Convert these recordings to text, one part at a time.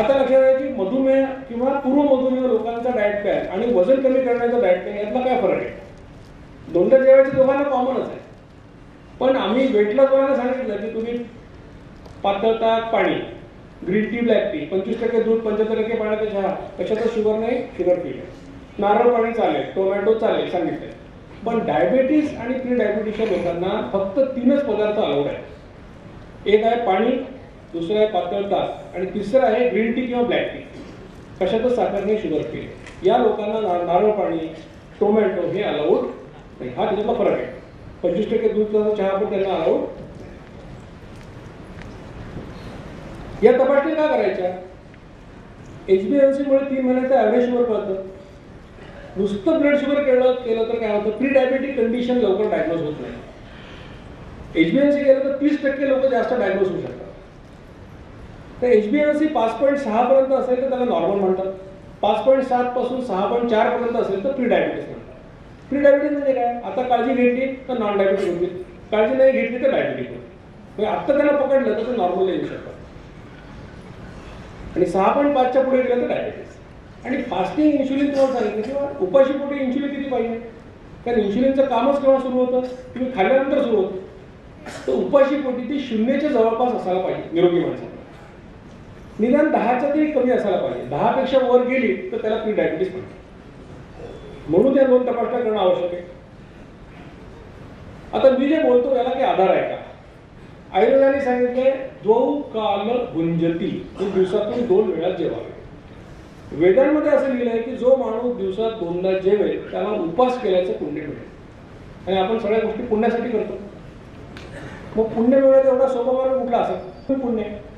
आता लक्षात आहे की मधुमेह किंवा पूर्व मधुमेह लोकांचा डाएट काय आणि वजन कमी करण्याचा डाएट काय यातला काय फरक आहे? दोनदा जेवायचे दोघांना कॉमनच आहे. पण आम्ही वेट लॉसवाल्यांना सांगितलं की तुम्ही पातळ ताक पाणी ग्रीन टी ब्लॅक टी पंचवीस टक्के दूध पंच्याहत्तर टक्के पाण्याचा चहा कशाचं शुगर नाही? शुगर फ्री आहे. नारळ पाणी चालेल टोमॅटो चालेल सांगितलं पण डायबेटीस आणि प्री डायबेटीसच्या लोकांना फक्त तीनच पदार्थ अलाउड आहे एक आहे पाणी दुसरं आहे पातळ ताक आणि तिसरं आहे ग्रीन टी किंवा ब्लॅक टी कशातच साखर नाही शुगर फ्री या लोकांना ना- नारळ पाणी टोमॅटो हे अलाउड नाही. हा त्याच्यातला फरक आहे. पंचवीस टक्के दूध चहा पण त्यांना अलाउड या तपासणी का करायच्या? एचबीएनसी मुळे तीन महिन्याचं ॲव्हरेज शुगर कळतं. नुसतं ब्लड शुगर केलं केलं तर काय होतं? प्री डायबेटिक कंडिशन लवकर डायग्नोज होत नाही. एचबीएनसी केलं तर तीस टक्के लोक जास्त डायग्नोज होऊ शकतात. तर एच बी एम सी पाच पॉईंट सहापर्यंत असेल तर त्याला नॉर्मल म्हणतात. पाच पॉईंट सात पासून सहा पॉईंट चारपर्यंत असेल तर प्री डायबिटीस म्हणतात. प्री डायबिटीस म्हणजे काय? आता काळजी घेतली तर नॉन डायबिटीस होतील काळजी नाही घेतली तर डायबिटीस होईल. म्हणजे आत्ता त्याला पकडलं तर ते नॉर्मल येऊ शकतात आणि सहा पॉईंट पाचच्या पुढे गेलं तर डायबिटीस आणि फास्टिंग इन्शुलिन तुम्हाला सांगितलं किंवा उपाशी उपाशीपोटी इन्शुलिन किती पाहिजे? कारण इन्शुलिनचं कामच केव्हा सुरू होतं? तुम्ही खाल्ल्यानंतर सुरू होतं. तर उपाशी पोटी ती शून्याच्या जवळपास असायला पाहिजे निरोगी माणसाला. निदान दहाच्या तरी कमी असायला पाहिजे. दहापेक्षा वर गेली तर त्याला प्री डायबिटीस म्हणतात म्हणून त्या दोन तपासण्या करणं आवश्यक आहे. आता मी जे बोलतो याला काही आधार आहे का? आयुर्वेदाने सांगितले द्वौ काल गुंजती ही दिवसातून दोन वेळा जेवावे. वेदांमध्ये असं लिहिलं आहे की जो माणूस दिवसात दोनदा जेवेल त्याला उपास केल्याचं पुण्य मिळेल. आणि आपण सगळ्या गोष्टी पुण्यासाठी करतो. मग पुण्य मिळण्याचा एवढा सोपा मार्ग कुठला असेल? पुण्य. आहे.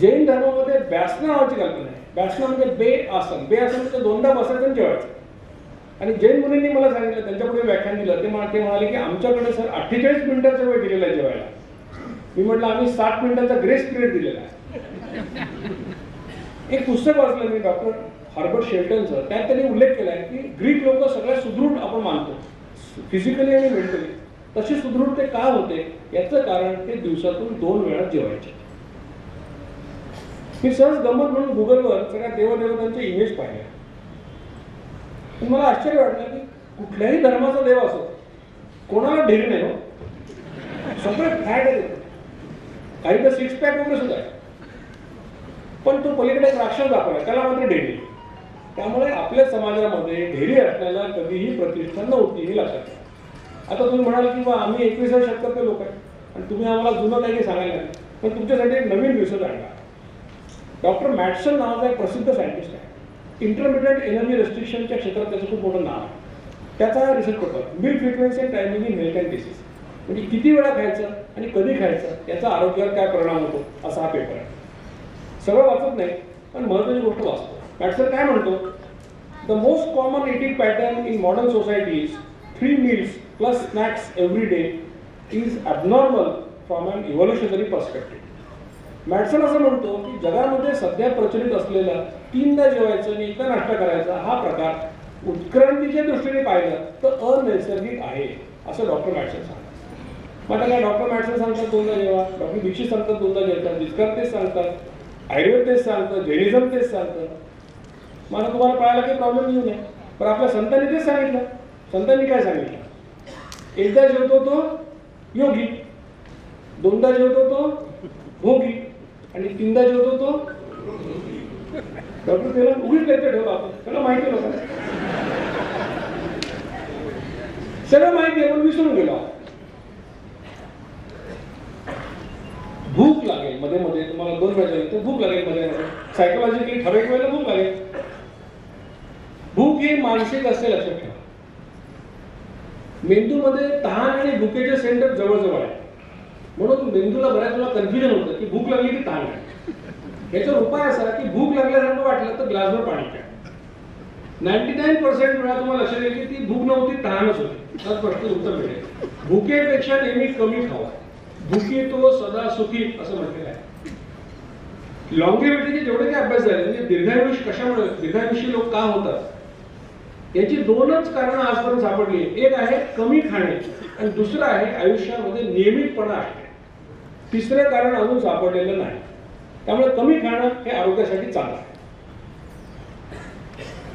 जैन धर्मामध्ये ब्यासना नावाची कल्पना आहे. ब्यासना म्हणजे बे आसन. बे आसन म्हणजे दोनदा बसायचं आणि जेवायचं. आणि जैन मुलींनी मला सांगितलं त्यांच्यापुढे व्याख्यान दिलं. ते म्हणा ते म्हणाले की आमच्याकडे सर अठ्ठेचाळीस मिनिटाचा वेळ दिलेला आहे जेवायला. मी म्हटलं आम्ही साठ मिनिटाचा ग्रेस पिरियड दिलेला आहे. एक पुस्तक वाचलं मी डॉक्टर हार्बर्ट शेल्टनचं त्यात त्यांनी उल्लेख केला आहे की ग्रीक लोक सगळ्यात सुदृढ आपण मानतो. फिजिकली आणि मेंटली तसे सुदृढ ते का होते? याचं कारण ते दिवसातून दोन वेळा जेवायचे. मी सहज गंमत म्हणून गुगलवर सगळ्या देवदेवतांचे इमेज पाहिले. मला आश्चर्य वाटलं की कुठल्याही धर्माचा देव असो कोणाला ढेरी नाही हो. सगळे फॅट आहे काही तर सिक्स पॅक वगैरे सुद्धा आहे पण तो पलीकडे एक राक्षस दाखवला त्याला मात्र ढेरी त्यामुळे आपल्या समाजामध्ये ढेरी असण्याला कधीही प्रतिष्ठा नव्हती हे लक्षात आता तुम्ही म्हणाल की बा आम्ही एकविसाव्या शतकातले लोक आहे आणि तुम्ही आम्हाला जुनं काही सांगायला नाही. पण तुमच्यासाठी एक नवीन रिसर्च आणला. डॉक्टर मॅटसन नावाचा एक प्रसिद्ध सायंटिस्ट आहे. इंटरमिडिएट एनर्जी रेस्ट्रिक्शनच्या क्षेत्रात त्याचं खूप मोठं नाव आहे. त्याचा research paper meal frequency and timing in health and disease म्हणजे किती वेळा खायचं आणि कधी खायचं याचा आरोग्यावर काय परिणाम होतो असा हा पेपर आहे. सगळं वाचत नाही पण महत्वाची गोष्ट वाचतो. मॅटसन काय म्हणतो? The most common eating pattern in modern societies three meals plus snacks every day is abnormal from an evolutionary perspective Mattson असं म्हणतो की जगामध्ये सध्या प्रचलित असलेला तीनदा जेवायचं आणि एकदा नाश्ता करायचा हा प्रकार उत्क्रांतीच्या दृष्टीने पाहिलं तर अनैसर्गिक आहे असं डॉक्टर मॅडसन सांगतात. मग आता काय डॉक्टर मॅडसन सांगतात दोनदा जेवा डॉक्टर दीक्षित सांगतात दोनदा जेवतात डिस्कार तेच सांगतात आयुर्वेद तेच सांगतं जैनिझम तेच सांगतं मला तुम्हाला पाहायला काही प्रॉब्लेम येऊ नये. पण आपल्या संतांनी तेच सांगितलं. संतांनी काय सांगितलं? एकदा जेवतो तो योगी दोनदा जेवतो तो भोगी. आणि तीनदा जेवतो तो. डॉक्टर त्याला उघडीच लेक्चर ठेवला आपण. त्याला माहिती नव्हतं सगळं माहिती आहे पण विसरून गेला भूक लागेल मध्ये मध्ये. तुम्हाला दोन वेळेला भूक लागेल मध्ये मध्ये. सायकोलॉजिकली ठराविक वेळेला भूक लागेल. भूक ही मानसिक असते लक्षात ठेवा. मेंदूमध्ये तहान आणि भुकेचे सेंटर जवळजवळ आहे. म्हणून मेंदूला बऱ्याच वेळा कन्फ्युजन होतं की भूक लागली की ताण आहे याच्यावर उपाय असा की भूक लागल्यासारखं वाटलं तर ग्लासभर पाणी प्या. नाईन्टी नाईन पर्सेंट वेळा तुम्हाला लक्षात येईल की ती भूक नव्हती तहानच होती. तर प्रश्न उत्तर मिळेल. भुकेपेक्षा नेहमी कमी खावा. भुकी तो सदा सुखी असं म्हटलेलं आहे. लॉंगेविटीचे जेवढे काही अभ्यास झाले म्हणजे दीर्घायुष कशामुळे दीर्घायुषी लोक का होतात? याची दोनच कारण आजपर्यंत सापडली एक आहे कमी खाणे आणि दुसरं आहे आयुष्यामध्ये नियमितपणा आहे. तिसरं कारण अजून सापडलेलं नाही. त्यामुळे कमी खाणं हे आरोग्यासाठी चांगलं आहे.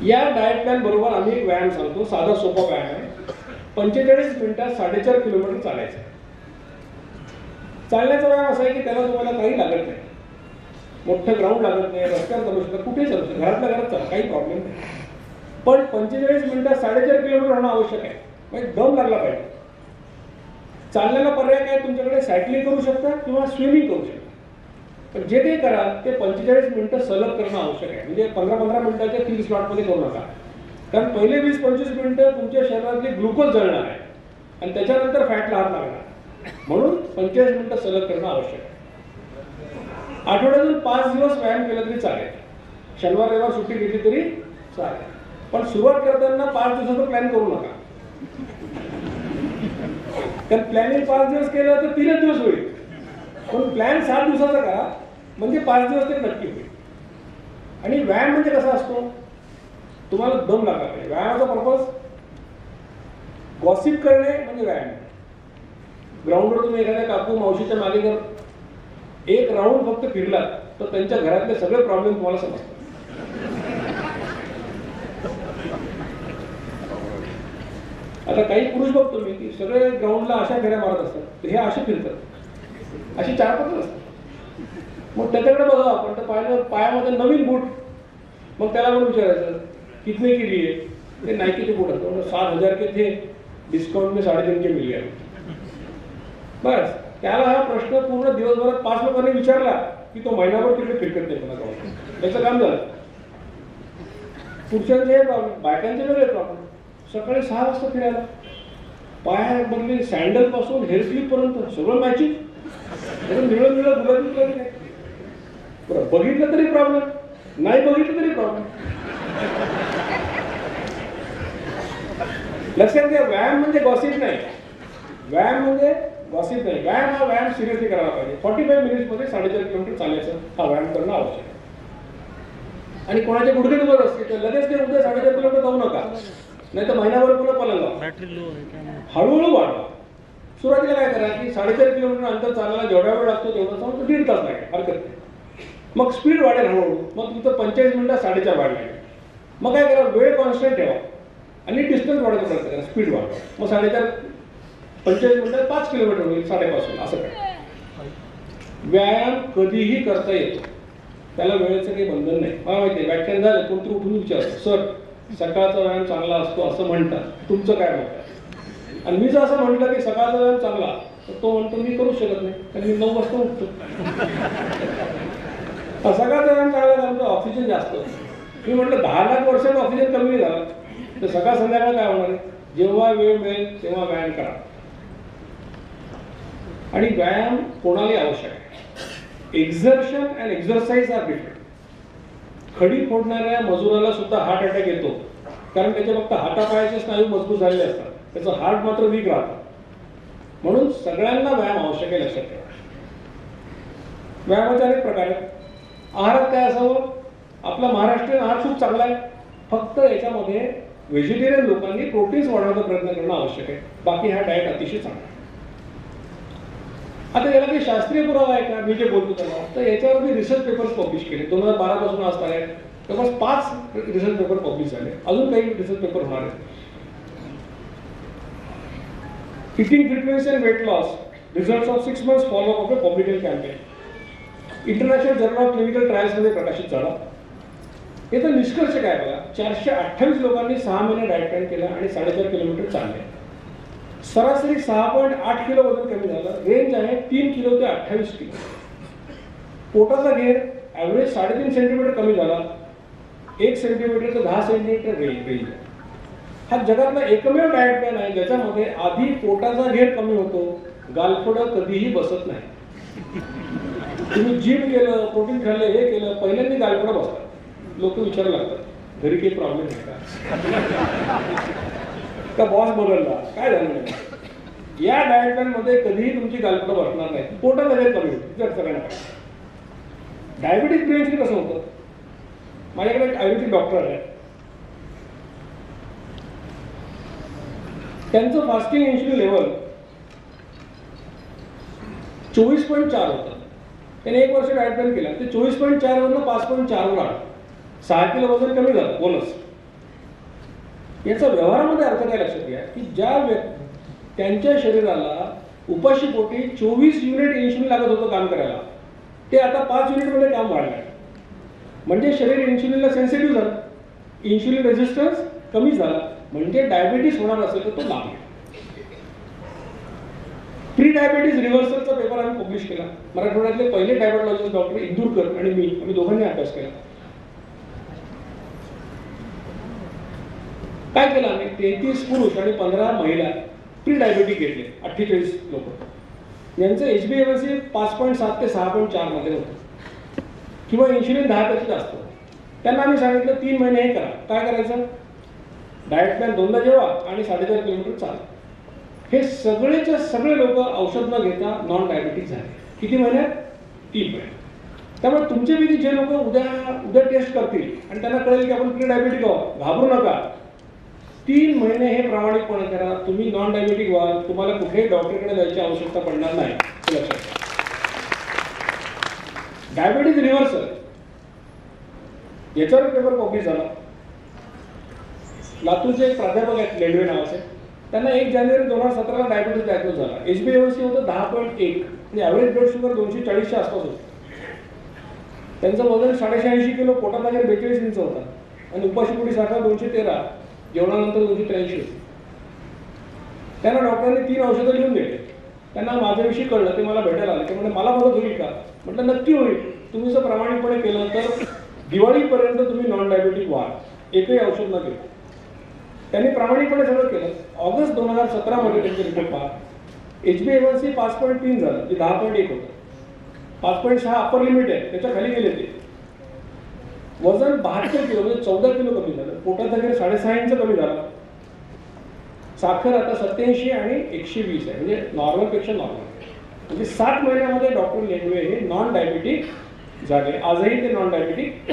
या डाएट प्लॅन बरोबर आम्ही एक व्यायाम सांगतो साधा सोपा व्यायाम आहे. पंचेचाळीस मिनिटात साडेचार किलोमीटर चालायचं. आहे. चालण्याचा व्यायाम असा आहे की त्याला तुम्हाला काही लागत नाही. मोठं ग्राउंड लागत नाही रस्त्यावर चालू शकता कुठेही चालू शकता घरातल्या घरात चाला काही प्रॉब्लेम नाही. पण पंचेचाळीस मिनिटात साडेचार किलोमीटर होणं आवश्यक आहे. म्हणजे दम लागला पाहिजे. चालण्याला पर्याय काय तुमच्याकडे? सायकलिंग करू शकता किंवा स्विमिंग करू शकता. तर जे काही कराल ते पंचेचाळीस मिनिटं सलग करणं आवश्यक आहे. म्हणजे पंधरा पंधरा मिनिटाच्या तीन स्लॉटमध्ये करू नका. कारण पहिले वीस पंचवीस मिनिटं तुमच्या शरीरातले ग्लुकोज जळणार आहे. आणि त्याच्यानंतर फॅटला हात लागणार म्हणून पंचेचाळीस मिनिटं सलग करणं आवश्यक आहे. आठवड्यातून पाच दिवस व्यायाम केला तरी चालेल. शनिवार रविवार सुट्टी घेतली तरी चालेल. पण सुरुवात करताना पाच दिवसाचा प्लॅन करू नका. कारण प्लॅनिंग पाच दिवस केलं तर तीनच दिवस होईल. पण प्लॅन सात दिवसाचा करा म्हणजे पाच दिवस ते नक्की होईल. आणि व्यायाम म्हणजे कसा असतो? तुम्हाला दम लागला पाहिजे. व्यायामाचा पर्पज गॉसिप करणे म्हणजे व्यायाम. ग्राउंडवर तुम्ही एखाद्या काकू मावशीच्या मागे जर एक राऊंड फक्त फिरलात तर त्यांच्या घरातले सगळे प्रॉब्लेम तुम्हाला समजतात. आता काही पुरुष बघतो मी की सगळे ग्राउंडला अशा फेऱ्या मारत असतात तर हे असे फिरतात. अशी चार पाच असतात. मग त्याच्याकडे बघा आपण तर पाहिलं पायामध्ये नवीन बूट मग त्याला पण विचारायचं कितने केली आहे ते नाईकीचे बूट असतात. म्हणजे सात हजार के थे? डिस्काउंट मी साडेतीन के मिल गया. बस. त्याला हा प्रश्न पूर्ण दिवसभरात पाच लोकांनी विचारला की तो महिनाभर तिकडे फिरकत नाही पुन्हा त्याचं काम झालं. पुरुषांचे हे प्रॉब्लेम बायकांचे वेगळे प्रॉब्लेम सकाळी सहा वाजता फिरायला. पायामधली सँडलपासून हेअर पर्यंत. सगळं मॅचिंग निळं निळं गुलाबी गुलाबी काय? बरं बघितलं तरी प्रॉब्लेम नाही बघितलं तरी प्रॉब्लेम लक्षात घ्या व्यायाम म्हणजे गॉसिप नाही. व्यायाम म्हणजे गॉसिप नाही. व्यायाम हा व्यायाम सिरियसली करायला पाहिजे. फॉर्टी फाईव्ह मिनिट्समध्ये साडेचार किलोमीटर चालायचं हा व्यायाम करणं आवश्यक आहे. आणि कोणाच्या गुडघे दुखत असतील तर लगेच ते उद्या साडेचार किलोमीटर जाऊ नका. नाही तर महिनाभर पुन्हा पलंग. लावा. बॅटरी लो आहे काय हळूहळू वाढवा सुरुवातीला काय करा की साडेचार किलोमीटर अंतर चालायला जेवढा वेळ लागतो तेवढा चालतो तो दीड तास लागेल. हरकत नाही. मग स्पीड वाढेल हळूहळू. मग तुमचं पंचेचाळीस मिनिटात साडेचार वाढले मग काय करा वेळ कॉन्स्टंट ठेवा. आणि डिस्टन्स वाढवायचा प्रयत्न करा स्पीड वाढवा मग साडेचार पंचेचाळीस मिनिटात पाच किलोमीटर होईल साडेपाच होईल असं करा. व्यायाम कधीही करता येतो. त्याला वेळेचं काही बंधन नाही. मला माहिती आहे व्याख्यान झालं कोणतरी उठून विचारतो सर सकाळचा व्यायाम चांगला असतो असं म्हणतात. तुमचं काय मत आहे? आणि मी जर असं म्हटलं की सकाळचा व्यायाम चांगला तर तो म्हणतो मी करू शकत नाही कारण मी नऊ वाजता उठतो. सकाळचा व्यायाम चांगला झाला तर ऑक्सिजन जास्त मी म्हटलं दहा लाख वर्षात ऑक्सिजन कमी झाला तर सकाळ संध्याकाळ काय होणार आहे? जेव्हा वेळ मिळेल तेव्हा व्यायाम करा. आणि व्यायाम कोणालाही आवश्यक आहे. Exertion and exercise are different खडी फोडणाऱ्या मजुराला सुद्धा हार्ट अटॅक येतो. कारण त्याच्या फक्त हातापायाचे स्नायू मजबूत झालेले असतात. त्याचं हार्ट मात्र वीक राहतं. म्हणून सगळ्यांना व्यायाम आवश्यक आहे लक्षात ठेवा. व्यायामाचे अनेक प्रकार आहेत. आहारात काय असावं? आपला महाराष्ट्रीयन आहार खूप चांगला आहे. फक्त याच्यामध्ये व्हेजिटेरियन लोकांनी प्रोटीन्स वाढवण्याचा प्रयत्न करणं आवश्यक आहे. बाकी हा डाएट अतिशय चांगला आहे. आता याला काही शास्त्रीय पुरावा आहे का? मी जे बोलतो त्याला. तर याच्यावर मी रिसर्च पेपर्स पब्लिश केले. दोन हजार बारा पासून असणार आहे. जवळपास पाच रिसर्च पेपर पब्लिश झाले. अजून काही रिसर्च पेपर होणार आहेत. Eating frequency and weight loss result of six months follow-up of public health campaign international journal of clinical ट्रायल्समध्ये प्रकाशित झाला. याचा निष्कर्ष काय बघा? चारशे अठ्ठावीस लोकांनी सहा महिने डायट प्लॅन केला आणि साडेचार किलोमीटर चालले. सरासरी सहा पॉईंट आठ किलो वजन कमी झालं. रेंज आहे तीन किलो ते अठ्ठावीस किलो. पोटाचा घेर ॲव्हरेज साडेतीन सेंटीमीटर कमी झाला. एक सेंटीमीटर ते दहा सेंटीमीटर रेंज रेंज हा जगातला एकमेव डायट प्लॅन आहे ज्याच्यामध्ये आधी पोटाचा घेर कमी होतो गालफोडं कधीही बसत नाही. तुम्ही जिम केलं प्रोटीन खाल्लं हे केलं पहिल्यांदा गालफोडं बसतात. लोक विचारायला लागतात घरी काही प्रॉब्लेम आहे का? का बॉस बदलला काय झालं नाही? या डाएट प्लॅनमध्ये कधीही तुमची गालपट बसणार नाही. पोटाचा घेर कमी होतो सगळ्यांना. डायबिटीज प्रिव्हेन्शन कसं होतं? माझ्याकडे एक आयुर्वेदिक डॉक्टर आहे. त्यांचं फास्टिंग इन्शुलिन लेवल चोवीस पॉईंट चार होतं. त्याने एक वर्ष डायट प्लॅन केला. ते चोवीस पॉईंट चारवरनं पाच पॉईंट चारवर आलं. सहा किलो वजन कमी झालं बोनस याचा व्यवहारामध्ये अर्थ काय लक्षात घ्या की ज्या व्यक्ती त्यांच्या शरीराला उपाशी पोटी चोवीस युनिट इन्शुलिन लागत होतं काम करायला. ते आता पाच युनिटमध्ये काम वाढलं म्हणजे शरीर इन्शुलिनला सेन्सिटिव्ह झालं. इन्शुलिन रेजिस्टन्स कमी झाला. म्हणजे डायबिटीस होणार असेल तर तो लाभ प्री डायबिटीज रिव्हर्सलचा पेपर आम्ही पब्लिश केला. मराठवाड्यातले पहिले डायबेटॉलॉजिस्ट डॉक्टर इंदूरकर आणि मी आम्ही दोघांनी अभ्यास केला. काय केलं आम्ही? तेहतीस पुरुष आणि पंधरा महिला प्री डायबेटिक घेतले अठ्ठेचाळीस लोक. यांचं एच बी एम सी पाच पॉईंट सात ते सहा पॉईंट चारमध्ये होतं. किंवा इन्शुलिन दहा टक्के जास्त त्यांना आम्ही सांगितलं तीन महिने हे करा. काय करायचं? डाएट प्लॅन दोनदा जेवा आणि साडेचार किलोमीटर चाल. हे सगळेच्या सगळे लोक औषध न घेता नॉन डायबिटीज झाले. किती महिन्यात तीन महिने. त्यामुळे तुमच्यापैकी जे लोक उद्या उद्या टेस्ट करतील आणि त्यांना कळेल की आपण प्री डायबेटिक आहोत. घाबरू नका. तीन महिने हे प्रामाणिकपणे करा. तुम्ही नॉन डायबेटिक व्हाल तुम्हाला कुठेही डॉक्टरकडे जायची आवश्यकता पडणार नाही. हे लक्षात डायबेटीज रिव्हर्सल याच्यावर पेपर कॉपी झाला. लातूरचे एक प्राध्यापक आहेत लेडवे नावाचे. त्यांना एक जानेवारी दोन हजार सतराला डायबिटीज डायग्नोज झाला. एच बी एम होतं दहा पॉईंट एक. आणि ॲव्हरेज ब्लड शुगर दोनशे चाळीसच्या आसपास होतं. त्यांचं वजन साडेशहाऐंशी किलो पोटात बेचाळीस इंच होता. आणि उपाशीपोटी साखर दोनशे तेरा. जेवणानंतर दोनशे त्र्याऐंशी होती. त्यांना डॉक्टरांनी तीन औषधं लिहून दिले. त्यांना माझ्याविषयी कळलं ते मला भेटायला आले. ते म्हणजे मला मदत होईल का म्हटलं नक्की होईल. तुम्ही जर प्रामाणिकपणे केलं तर दिवाळीपर्यंत तुम्ही नॉन डायबेटिक व्हाल एकही औषध न घेऊ त्यांनी प्रामाणिकपणे सगळं केलं. ऑगस्ट दोन हजार सतरामध्ये त्यांचे रिपोर्ट पहा. एच बी एम सी पाच पॉईंट तीन झालं ते दहा पॉईंट एक होतं. पाच पॉईंट सहा अप्पर लिमिट आहे त्याच्याखाली गेले ते. वजन बहात्तर किलो म्हणजे चौदा किलो कमी झालं. पोटात वगैरे साडेसहा इंच कमी झालं. साखर आता सत्याऐंशी आणि एकशे वीस आहे. म्हणजे नॉर्मलपेक्षा नॉर्मल म्हणजे सात महिन्यामध्ये डॉक्टर लेंडवे हे नॉन डायबिटिक झाले. आजही ते नॉन डायबिटिक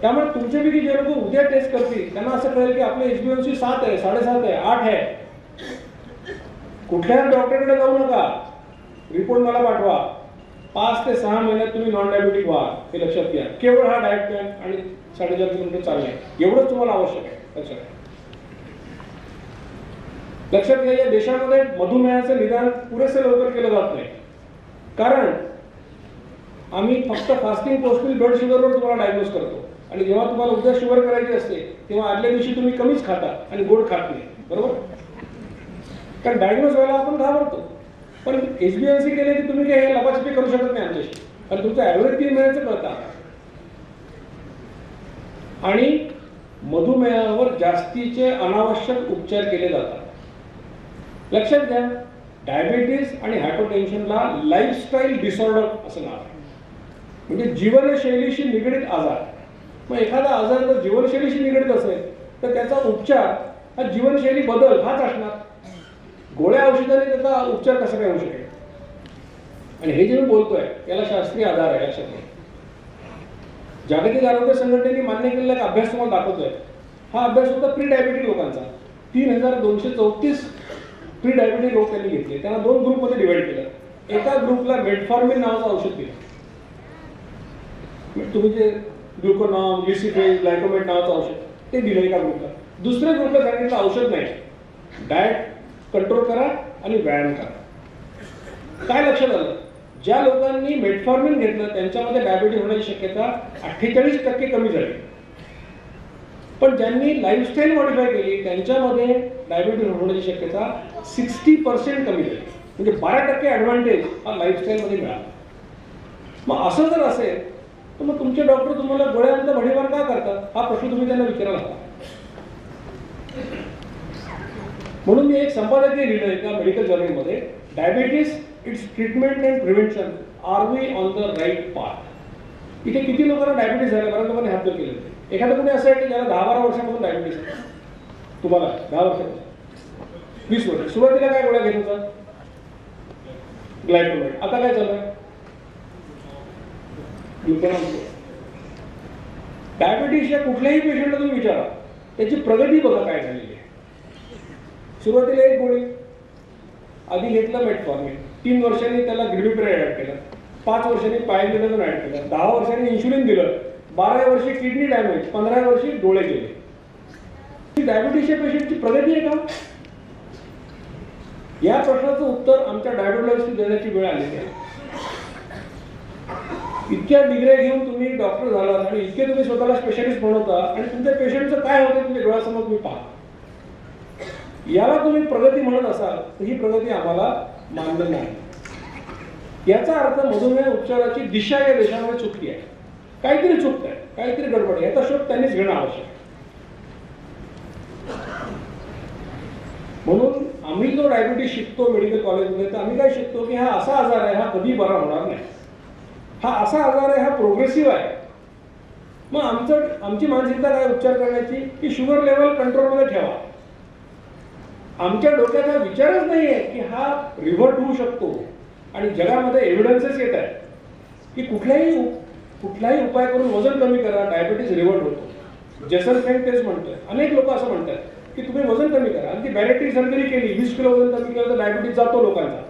त्यामुळे तुमच्यापैकी जे लोक उद्या टेस्ट करतील त्यांना असं कळेल की आपलं एच बी एम सी सात आहे साडेसात आहे आठ आहे. कुठल्याही डॉक्टरकडे जाऊ नका. रिपोर्ट मला पाठवा. पाच ते सहा महिन्यात तुम्ही नॉन डायबिटिक व्हा हे लक्षात घ्या. केवळ हा डायट प्लॅन आणि साडेचार किलोमीटर चालणे एवढंच तुम्हाला आवश्यक आहे. लक्षात लक्षात घ्या या देशामध्ये मधुमेहाचं निदान पुरेसे लवकर केलं जात नाही. कारण आम्ही फक्त फास्टिंग पोस्टल ब्लड शुगरवर तुम्हाला डायग्नोज करतो. आणि जेव्हा तुम्हाला उद्या शुगर करायची असते तेव्हा आदल्या दिवशी तुम्ही कमीच खाता आणि गोड खात नाही. बरोबर? कारण डायग्नोज व्हायला आपण घाबरतो. पण एच बी एन सी केले की तुम्ही काही लपाछपी करू शकत नाही आमच्याशी. कारण तुमचं ॲव्हरेज तीन महिन्याचं आणि मधुमेहावर जास्तीचे अनावश्यक उपचार केले जातात. लक्षात घ्या डायबेटीस आणि हायपोटेन्शनला लाईफस्टाईल डिसऑर्डर असं नाव आहे. म्हणजे जीवनशैलीशी निगडीत आजार. मग एखादा आजार जर जीवनशैलीशी निगडीत असेल तर त्याचा उपचार हा जीवनशैली बदल हाच असणार. गोळ्या औषधाने त्याचा उपचार कसा काय होऊ शकेल? आणि हे जे मी बोलतोय याला शास्त्रीय आधार आहे लक्षात घ्या जागतिक आरोग्य संघटनेने मान्य केलेला एक अभ्यास तुम्हाला दाखवतोय. हा अभ्यास होता प्री डायबिटिक लोकांचा. तीन हजार दोनशे चौतीस प्री डायबिटिक लोक त्यांनी घेतले. त्यांना दोन ग्रुपमध्ये डिवाइड केलं. एका ग्रुपला मेटफॉर्मिन नावाचं औषध दिलं. म्हणजे तुम्ही जे ग्लुकोनॉम लिसिफेज ग्लायकोमेट नावाचं औषध ते दिलं एका ग्रुपला दुसऱ्या ग्रुपला सांगितलं औषध नाही. डायट कंट्रोल करा आणि व्यायाम करा. काय लक्षात आलं? ज्या लोकांनी मेटफॉर्मिन घेतलं त्यांच्यामध्ये डायबिटीज होण्याची शक्यता अठ्ठेचाळीस टक्के कमी झाली. पण ज्यांनी लाईफस्टाईल मॉडिफाय केली त्यांच्यामध्ये डायबिटीज होण्याची शक्यता सिक्स्टी पर्सेंट कमी झाली. म्हणजे बारा टक्के ॲडव्हान्टेज हा लाईफस्टाईलमध्ये मिळाला. मग असं जर असेल तर मग तुमचे डॉक्टर तुम्हाला गोळ्यांचा भडीमार का करतात हा प्रश्न तुम्ही त्यांना विचारायला हवा. म्हणून मी एक संपादकीय लिहिलं एका मेडिकल जर्नलमध्ये diabetes its treatment and prevention are we on the right path इथे किती लोकांना डायबिटीस झालं? बऱ्याच लोकांनी हात केले होते. एखादं कोणी असं आहे की ज्याला दहा बारा वर्षापासून डायबिटीस आहे. तुम्हाला दहा वर्षापासून. वीस वर्ष. सुरुवातीला काय गोळ्या घेत होता? ग्लायकोमेट आता काय चालू आहे? या कुठल्याही पेशंटला तुम्ही विचारा त्याची प्रगती बघा काय झालेली आहे. सुरुवातीला एक गोळी. आधी घेतलं मेटफॉर्मिन तीन वर्षांनी त्याला ग्रिडुपिराइड ॲड केलं. पाच वर्षांनी पायागिरीला ऍड केलं. दहा वर्षांनी इन्शुलिन दिलं. बाराव्या वर्षी किडनी डॅमेज पंधराव्या वर्षी डोळे गेले. डायबिटीसच्या पेशंटची प्रगती आहे का? या प्रश्नाचं उत्तर आमच्या डायबिटॉलॉजिस्ट देण्याची वेळ आलेली आहे. इतक्या डिग्र्या घेऊन तुम्ही डॉक्टर झालात आणि इतके तुम्ही स्वतःला स्पेशलिस्ट बनवता आणि तुमच्या पेशंटचं काय होतं तुमच्या डोळ्यासमोर तुम्ही पाहा याला तुम्ही प्रगती म्हणत असाल तर ही प्रगती आम्हाला मान्य नाही. याचा अर्थ मधुमेह उपचाराची दिशा या देशामध्ये चुकती आहे. काहीतरी चुकत आहे काहीतरी गडबड आहे. याचा शोध त्यांनीच घेणं आवश्यक आहे. म्हणून आम्ही जो डायबिटीस शिकतो मेडिकल कॉलेजमध्ये तर आम्ही काय शिकतो की हा असा आजार आहे हा कधी बरा होणार नाही. हा असा आजार आहे हा प्रोग्रेसिव्ह आहे. मग आमचं आमची मानसिकता काय उपचार करण्याची? की शुगर लेवल कंट्रोलमध्ये ठेवा आमच्या डोक्यात हा विचारच नाही आहे की हा रिव्हर्ट होऊ शकतो. आणि जगामध्ये एव्हिडन्सेस येत आहेत की कुठल्याही कुठलाही उपाय करून वजन कमी करा डायबिटीस रिव्हर्ट होतो. जसन फ्रँक तेच म्हणतोय. अनेक लोक असं म्हणतात की तुम्ही वजन कमी करा. अगदी बॅरेटरी सर्जरी केली वीस किलो वजन कमी केलं तर डायबिटीस जातो लोकांचा.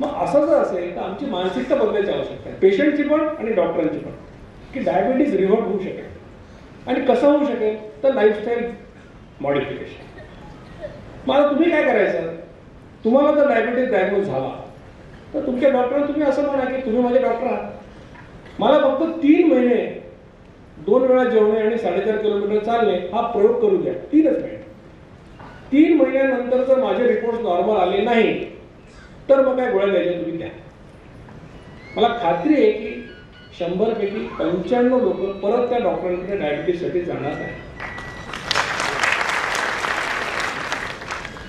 मग असं जर असेल तर आमची मानसिकता बदलायची आवश्यकता आहे. पेशंटची पण आणि डॉक्टरांची पण. की डायबिटीस रिव्हर्ट होऊ शकेल. आणि कसं होऊ शकेल? तर लाईफस्टाईल मॉडिफिकेशन मग तुम्ही काय करायचं? तुम्हाला जर डायबिटीस डायग्नोज झाला तर तुमच्या डॉक्टरला तुम्ही असं म्हणा की तुम्ही माझे डॉक्टर आहात. मला फक्त तीन महिने दोन वेळा जेवणे आणि साडेचार किलोमीटर चालणे हा प्रयोग करू द्या. तीनच महिने. तीन महिन्यानंतर जर माझे रिपोर्ट नॉर्मल आले नाही तर मग काय गोळ्या द्यायच्या तुम्ही द्या मला खात्री आहे की शंभर पैकी पंच्याण्णव लोक परत त्या डॉक्टरांकडे डायबिटीससाठी जाणार नाही